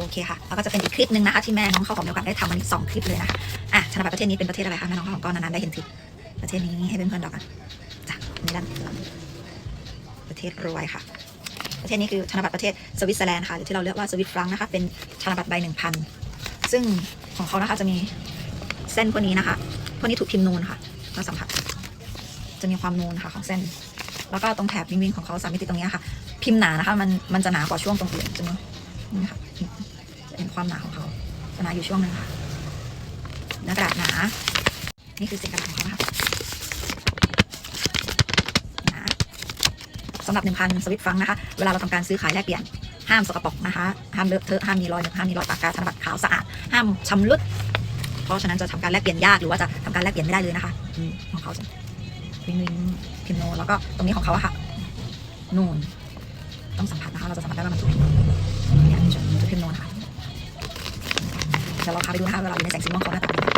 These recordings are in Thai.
โอเคค่ะแล้วก็จะเป็นอีกคลิปหนึ่งนะคะที่แม่น้องข้าวหอมมีโอกาสได้ทำวันนี้สองคลิปเลยนะคะอะธนบัตรประเทศนี้เป็นประเทศอะไรคะแม่น้องข้าวหอมก็นานๆได้เห็นทีประเทศนี้ให้เพื่อนๆเรากันจ้ะนี่ด้านหลังประเทศรวยค่ะ ประเทศนี้คือธนบัตรประเทศสวิตเซอร์แลนด์ค่ะหรือที่เราเรียกว่าสวิตฟรังนะคะเป็นธนบัตรใบหนึ่งพันซึ่งของเขานะคะจะมีเส้นพวกนี้นะคะพวกนี้ถูกพิมพ์นูนค่ะเราสัมผัสจะมีความนูนค่ะของเส้น แล้วก็ตรงแถบวิงวิงของเขาสามมิติตรงนี้ค่ะ พิมพ์หนานะคะมันมันจะหนากว่าช่วงตรงอื่นจะมีนี่ค่ะ เห็นความหนาของเขาจะหนาอยู่ช่วงนึงค่ะเนื้อกระดาษหนา นี่คือเศษกระดาษของเขานะคะหนาสำหรับ1,000สวิตฟังนะคะ เวลาเราทำการซื้อขายแลกเปลี่ยนห้ามสกปรกนะคะ ห้ามเลอะเทอะ ห้ามมีรอยห้ามมีรอยปากกาธนบัตรขาวสะอาด ห้ามชำรุด เพราะฉะนั้นจะทำการแลกเปลี่ยนยาก หรือว่าจะทำการแลกเปลี่ยนไม่ได้เลยนะคะ ของเขาจะวิงวิงพิมโน แล้วก็ตรงนี้ของเขาอะค่ะ นูน ต้องสัมผัสนะคะ เราจะสัมผัสได้ว่ามัน เดี๋ยวเราพาไปดูนะคะเวลาอยู่ในแสงสีม่วงเขาหน้าตาเป็นยังไง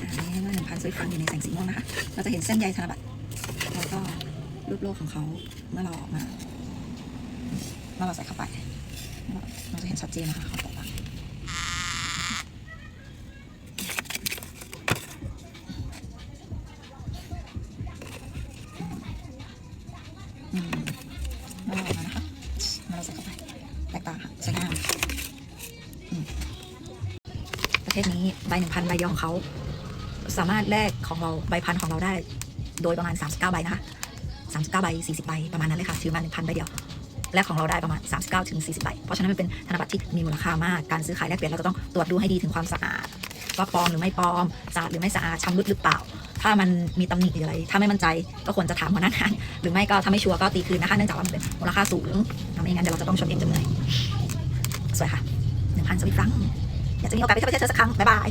อ่านี่เมื่อหนึ่งพันสวิตฟรังอยู่ในแสงสีม่วงนะคะ เราจะเห็นเส้นใยธนบัตรแล้วก็รูปโลกของเขาเมื่อเราออกมาเมื่อเราใส่เข้าไป เราจะเห็นชัดเจนนะคะเขาตกต่าเมื่อเราออกมานะคะเมื่อเราใส่เข้าไปแตกต่างค่ะสวยงามอืม ทศนี้ใบหนึ่งพันใบเดียวของเขาสามารถแลกของเราใบพันของเราได้ โดยประมาณ 39 ใบนะคะ39 ใบ 40 ใบ ประมาณนั้นเลยค่ะถือมา1,000ใบเดียวแลกของเราได้ประมาณ 39ถึง40 ใบ เพราะฉะนั้นมันเป็นธนบัตรที่มีมูลค่ามาก การซื้อขายแลกเปลี่ยนเราก็ต้องตรวจดูให้ดีถึงความสะอาดว่าปลอมหรือไม่ปลอมสะอาดหรือไม่สะอาดชำรุดหรือเปล่า ถ้ามันมีตำหนิหรืออะไร ถ้าไม่มั่นใจก็ควรจะถามหัวหน้างานหรือไม่ก็ถ้าไม่ชัวร์ก็ตีคืนนะคะเนื่องจากว่ามันเป็นมูลค่าสูงทำไม่งั้นเดี๋ยวเราจะต้องชดเองจำเลยสวยค่ะ1,000สวิตฟรัง อยากจะมีโอกาสไปเที่ยวประเทศเธอสักครั้ง บ๊ายบาย